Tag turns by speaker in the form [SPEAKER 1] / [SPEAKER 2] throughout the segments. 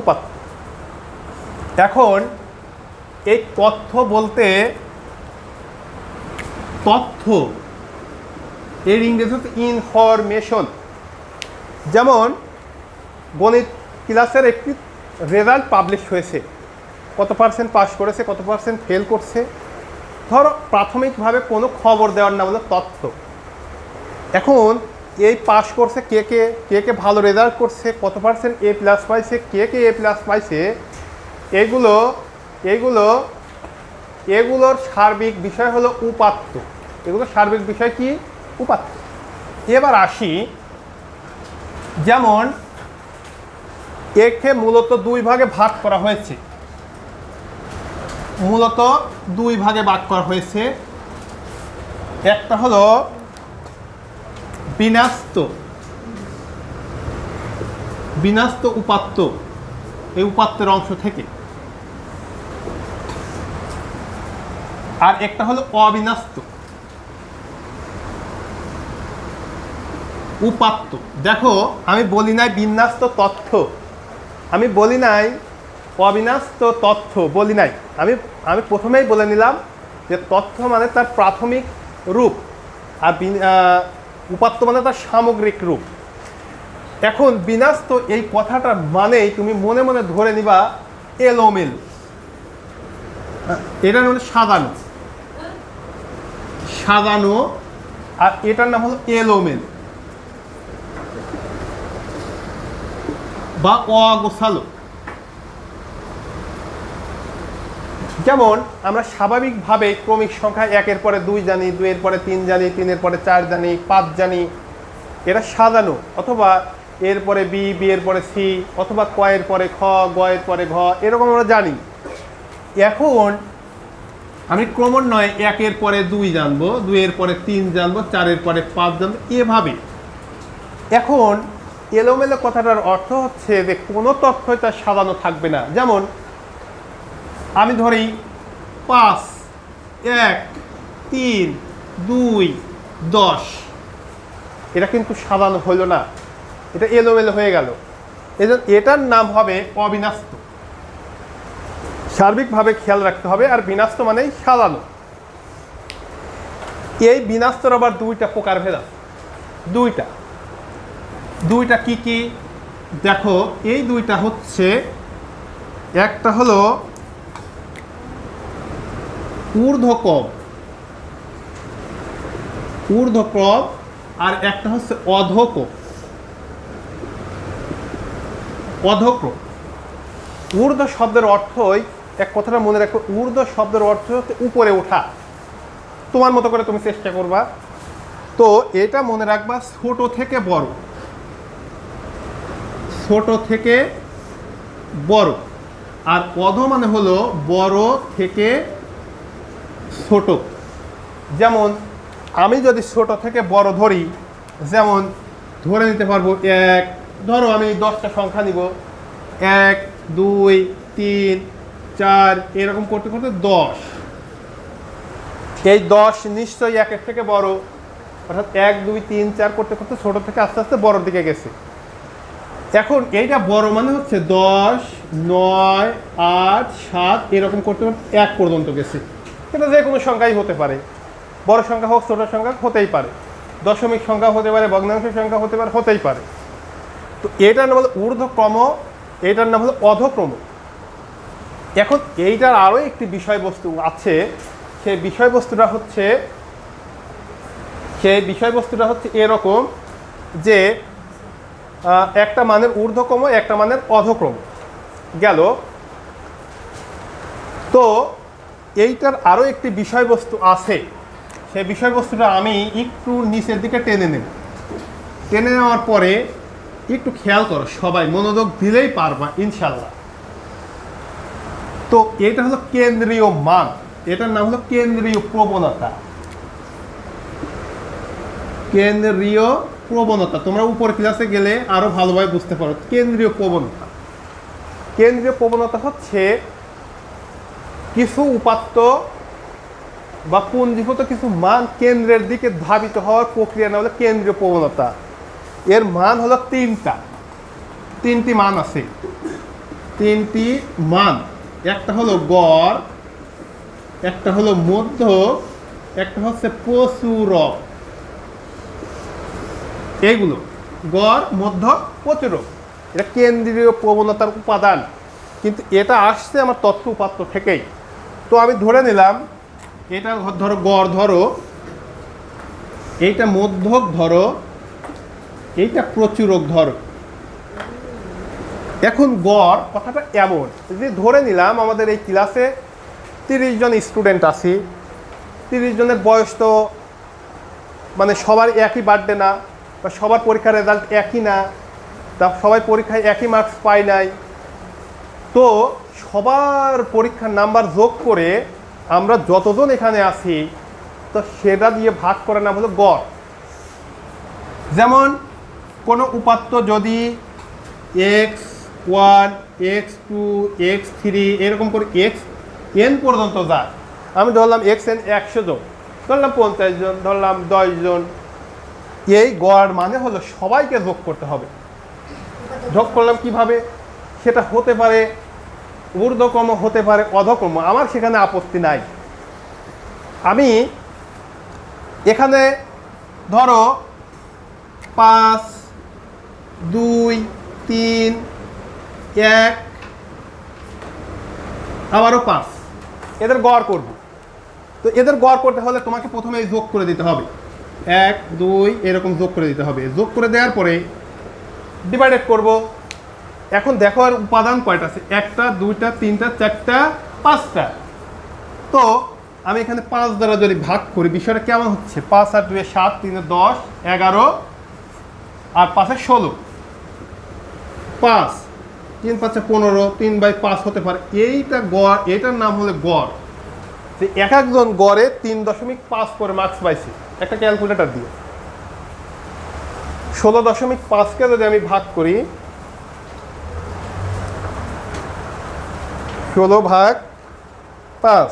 [SPEAKER 1] উপাত্ত এখন এই তথ্য বলতে তথ্য এর ইংরেজি হচ্ছে ইনফরমেশন যেমন গণিত ক্লাসের একটি রেজাল্ট পাবলিশ হয়েছে। কত পার্সেন্ট পাস করেছে, কত পার্সেন্ট ফেল করছে? ধরো প্রাথমিকভাবে কোনো খবর দেওয়ার নাম হলো তথ্য। এখন এই পাস করছে, কে কে কে কে ভালো রেজাল্ট করছে, কত পার্সেন্ট এ প্লাস পাইছে, কে কে এ প্লাস পাইছে, এগুলো এগুলো, এগুলোর সার্বিক বিষয় হলো উপাত্ত। এগুলোর সার্বিক বিষয় কি? উপাত্ত। এবার আসি, যেমন, একে মূলত দুই ভাগে ভাগ করা হয়েছে। মূলত দুই ভাগে ভাগ করা হয়েছে। একটা হলো বিনাস্ত। বিনাস্ত উপাত্ত। এই উপাত্তের অংশ থেকে। আর একটা হলো অবিনাস্ত। উপাত্ত। দেখো, আমি বলি নাই বিন্যাস্ত তথ্য। আমি বলি নাই অবিনাস্ত তথ্য, বলি নাই। আমি আমি প্রথমেই বলে নিলাম যে তথ্য মানে তার প্রাথমিক রূপ। আর উপাত্ত মানে তার সামগ্রিক রূপ। এখন বিনাস্ত এই কথাটার মানেই তুমি মনে মনে ধরে নিবা এলোমেল। এটা হলো সাজানো। সাজানো আর এটার নাম হলো এলোমেল। বা অগোছালো। যেমন, আমরা স্বাভাবিকভাবে ক্রমিক সংখ্যা একের পরে দুই জানি, দুইয়ের পরে তিন জানি, তিনের পরে চার জানি, পাঁচ জানি। এটা সাজানো, অথবা এর পরে বি বি এর পরে সি, অথবা ক এর পরে খ, গ এর পরে ঘ, এরকম আমরা জানি। এখন আমি ক্রমান্বয়ে একের পরে দুই জানব, দুইয়ের পরে তিন জানব, চারের পরে পাঁচ জানব, এভাবে। এখন এলোমেলো কথাটার অর্থ হচ্ছে যে কোনো তথ্যই তার সাজানো থাকবে না। যেমন আমি ধরি পাঁচ, এক, তিন, দুই, দশ। এটা কিন্তু সাজানো হলো না। এটা এলোমেলো হয়ে গেল। এটার নাম হবে অবিনাস্ত। সার্বিকভাবে খেয়াল রাখতে হবে, আর বিনাস্ত মানেই সাজানো। এই বিনাস্তর আবার দুইটা প্রকার ভেদ। আছে দুইটা। দুইটা কি কি? দেখো, এই দুইটা হচ্ছে, একটা হলো ঊর্ধ্বকব ঊর্ধ্বকব আর একটা হচ্ছে অধক অধক্র ঊর্ধ্ব শব্দের অর্থই, এক কথাটা মনে রাখো, ঊর্ধ্ব শব্দের অর্থ হচ্ছে উপরে ওঠা। তোমার মতো করে তুমি চেষ্টা করবা। তো এটা মনে রাখবা ছোট থেকে বড়। ছোট থেকে বড়। আর অধ মানে হলো বড় থেকে ছোট। যেমন, আমি যদি ছোট থেকে বড় ধরি, যেমন, ধরে নিতে পারব এক, ধরো আমি দশটা সংখ্যা নিব। এক, দুই, তিন, চার, এরকম করতে করতে দশ। এই দশ নিশ্চয়ই একের থেকে বড়। অর্থাৎ এক, দুই, তিন, চার করতে করতে ছোট থেকে আস্তে আস্তে বড়োর দিকে গেছে। এখন এইটা বড় মানে হচ্ছে দশ, নয়, আট, সাত, এরকম করতে করতে এক পর্যন্ত গেছে। এটা যে কোনো সংখ্যাই হতে পারে। বড় সংখ্যা হোক, ছোট সংখ্যা হতেই পারে। দশমিক সংখ্যা হতে পারে, ভগ্নাংশ সংখ্যা হতে পারে, হতেই পারে। তো এটার নাম হলো ঊর্ধ্বক্রম, এটার নাম হলো অধক্রম। এখন এইটার আরও একটি বিষয়বস্তু আছে। সেই বিষয়বস্তুটা হচ্ছে, সেই বিষয়বস্তুটা হচ্ছে এরকম যে একটা মানের ঊর্ধ্বক্রম, একটা মানের অধক্রম। গেল। তো এইটার আরও একটি বিষয়বস্তু আছে। সেই বিষয়বস্তুটা আমি একটু নিচের দিকে টেনে নেব। টেনে নেওয়ার পরে একটু খেয়াল করো, সবাই মনোযোগ দিলেই পারবা ইনশাল্লাহ তো এটা হলো কেন্দ্রীয় মান। এটার নাম হলো কেন্দ্রীয় প্রবণতা। কেন্দ্রীয় প্রবণতা। তোমরা উপর ক্লাসে গেলে আরও ভালোভাবে বুঝতে পারো। কেন্দ্রীয় প্রবণতা। কেন্দ্রীয় প্রবণতা হচ্ছে কিছু উপাত্ত বা পুঞ্জীভূত কিছু মান কেন্দ্রের দিকে ধাবিত হওয়ার প্রক্রিয়া না হলো কেন্দ্রীয় প্রবণতা। এর মান হলো তিনটা। তিনটি মান আছে। তিনটি মান। একটা হলো গড়, একটা হলো মধ্য, একটা হচ্ছে প্রচুরক। এইগুলো গড়, মধ্য, প্রচুরক। এটা কেন্দ্রীয় প্রবণতার উপাদান। কিন্তু এটা আসছে আমার তথ্য উপাত্ত থেকেই। তো আমি ধরে নিলাম, এটা ধরো, গড় ধরো, এইটা মধ্যক ধরো, এইটা প্রচুরক ধরো। এখন গড় কথাটা এমন যে ধরে নিলাম আমাদের এই ক্লাসে তিরিশ জন স্টুডেন্ট আছি, তিরিশ জনের বয়স তো মানে সবার একই বার্থডে না, বা সবার পরীক্ষার রেজাল্ট একই না, তা সবাই পরীক্ষায় একই মার্কস পায় নাই, তো সবার পরীক্ষার নাম্বার যোগ করে আমরা যতজন এখানে আছি, তো সেটা দিয়ে ভাগ করে নাম হলো গড়। যেমন, কোনো উপাত্ত যদি x one x two x three, এরকম করে এক্স এন পর্যন্ত যায়, আমি ধরলাম এক্স এন একশো জন, ধরলাম পঞ্চাশ জন, ধরলাম দশ জন, এই গড় মানে হলো সবাইকে যোগ করতে হবে। যোগ করলাম কীভাবে? সেটা হতে পারে ঊর্ধ্বক্রম হতে পারে, অধক্রম, আমার সেখানে আপত্তি নাই। আমি এখানে ধরো পাঁচ, দুই, তিন, এক, আবারও পাঁচ। এদের গড় করব। তো এদের গড় করতে হলে তোমাকে প্রথমে যোগ করে দিতে হবে। এক, দুই, এরকম যোগ করে দিতে হবে। যোগ করে দেওয়ার পরে ডিভাইডেড করব। এখন দেখো আর উপাদান কয়টা আছে? একটা, দুইটা, তিনটা, চারটা, পাঁচটা। তো আমি এখানে পাঁচ দ্বারা যদি ভাগ করি, বিষয়টা কেমন হচ্ছে? পাঁচ আর দুয়ে সাত, তিনে দশ, এগারো আর পাঁচে ষোলো। পাঁচ, তিন পাঁচে পনেরো, তিন বাই পাঁচ হতে পারে। এইটা গড়, এটার নাম হলো গড়। যে এক একজন গড়ে তিন দশমিক পাঁচ করে মার্কস পাইছে। একটা ক্যালকুলেটার দিয়ে। ষোলো দশমিক পাঁচকে যদি আমি ভাগ করি ষোলো ভাগ পাঁচ,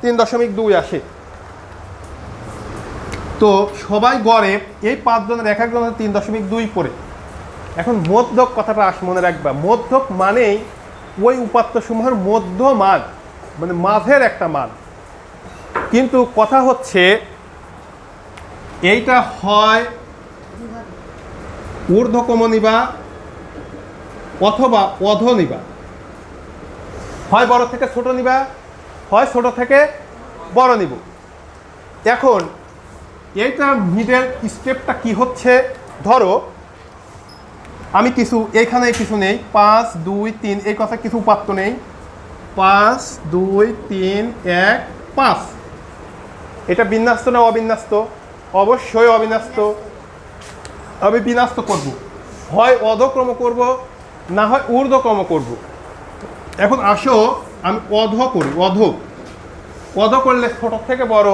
[SPEAKER 1] তিন দশমিক দুই আসে তো সবাই গড়ে এই পাঁচজনের এক একজনের তিন দশমিক দুই করে। এখন মধ্যক কথাটা আস, মনে রাখবা। মধ্যক মানেই ওই উপাত্তসমূহের মধ্য মান মানে মাঝের একটা মান। কিন্তু কথা হচ্ছে, এইটা হয় ঊর্ধ্বকম নিবা অথবা অধ নিবা হয় বড় থেকে ছোট নিবা, হয় ছোট থেকে বড় নিব। এখন, এইটা মিডের স্টেপটা কি হচ্ছে? ধরো, আমি কিছু এইখানে কিছু নেই, পাঁচ, দুই, তিন, এই কথা কিছু উপাত্ত নেই। পাঁচ, দুই, তিন, এক, পাঁচ। এটা বিন্যাস্ত না অবিন্যাস্ত? অবশ্যই অবিন্যাস্ত। আমি বিন্যস্ত করব। হয় অধক্রম করব, না হয় ঊর্ধ্বক্রম করব। এখন আসো, আমি অধ করি, অধ। অধ করলে ছোট থেকে বড়,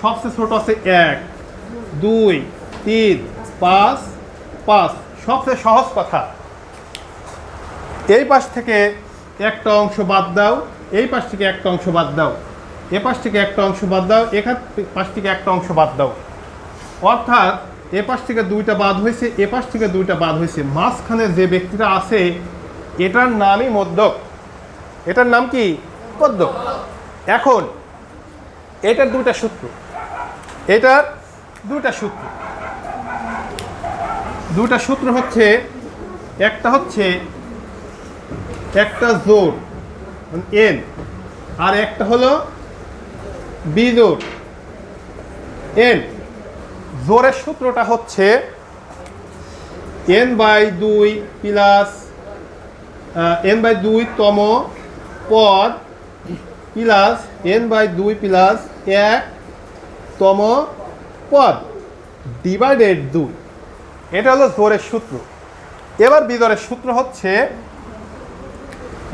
[SPEAKER 1] সবচেয়ে ছোট আছে এক, দুই, তিন, পাঁচ পাঁচ। সবচেয়ে সহজ কথা। এই পাশ থেকে একটা অংশ বাদ দাও, এই পাশ থেকে একটা অংশ বাদ দাও, এ পাশ থেকে একটা অংশ বাদ দাও, এখান পাশ থেকে একটা অংশ বাদ দাও। অর্থাৎ এ পাশ থেকে দুইটা বাদ হয়েছে, এ পাশ থেকে দুইটা বাদ হয়েছে। মাঝখানে যে ব্যক্তিটা আছে, এটার নামই মধ্যক। এটার নাম কি? মধ্যক এখন, এটার দুটা সূত্র। এটার দুটা সূত্র। দুটা সূত্র হচ্ছে, একটা হচ্ছে একটা জোর এন, আর একটা হলো বিজোর এন। জোরের সূত্রটা হচ্ছে এন বাই দুই প্লাস এন বাই দুই তম পদ প্লাস এন বাই দুই প্লাস এক তম পদ ডিভাইডেড দুই। এটা হলো জোরের সূত্র। এবার বিজোরের সূত্র হচ্ছে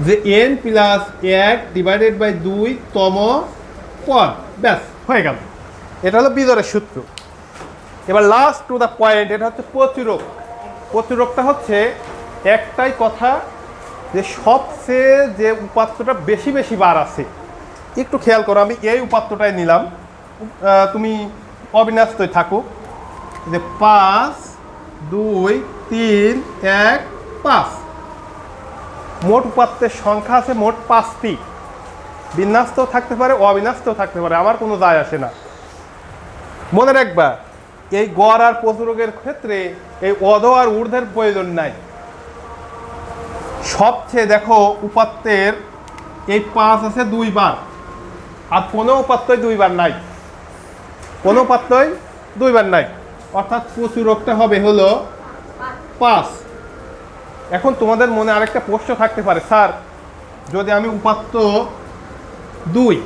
[SPEAKER 1] যে এন প্লাস এক ডিভাইডেড বাই দুই তম পদ। ব্যাস, হয়ে গেল। এটা হলো বিজোরের সূত্র। এবার লাস্ট টু দ্য পয়েন্ট এটা হচ্ছে প্রচুরক প্রচুরকটা হচ্ছে একটাই কথা যে সবচেয়ে যে উপাত্তটা বেশি বেশি বার আছে, একটু খেয়াল করো, আমি এই উপাত্তটাই নিলাম। তুমি অবিন্যস্তই থাকো। যে পাঁচ, দুই, তিন, এক, পাঁচ। মোট উপাত্তের সংখ্যা আছে মোট পাঁচটি। বিন্যাস্তও থাকতে পারে, অবিন্যাস্তও থাকতে পারে, আমার কোনো যায় আসে না। মনে রাখবা, এই গড় আর প্রচুরকের ক্ষেত্রে এই অধ আর ঊর্ধ্বের প্রয়োজন নাই। সবচেয়ে দেখো উপাত্তের এই পাঁচ আছে দুইবার। আর কোনো উপাত্তই দুইবার নাই। কোনো উপাত্তই দুইবার নাই। অর্থাৎ প্রচুরকটা হবে হলো পাঁচ। এখন তোমাদের মনে আরেকটা প্রশ্ন থাকতে পারে, স্যার, যদি আমি উপাত্ত দুই।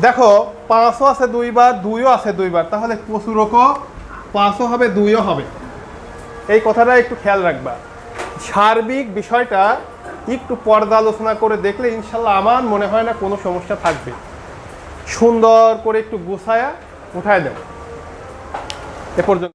[SPEAKER 1] দেখো, পাঁচও আছে দুইবার, দুইও আছে দুইবার, তাহলে প্রচুরকও পাঁচও হবে, দুইও হবে। এই কথাটা একটু খেয়াল রাখবা। সার্বিক বিষয়টা একটু পর্যালোচনা করে দেখলে ইনশাল্লাহ আমার মনে হয় না কোনো সমস্যা থাকবে। সুন্দর করে একটু গুছায়া উঠায় দেব। এ পর্যন্ত।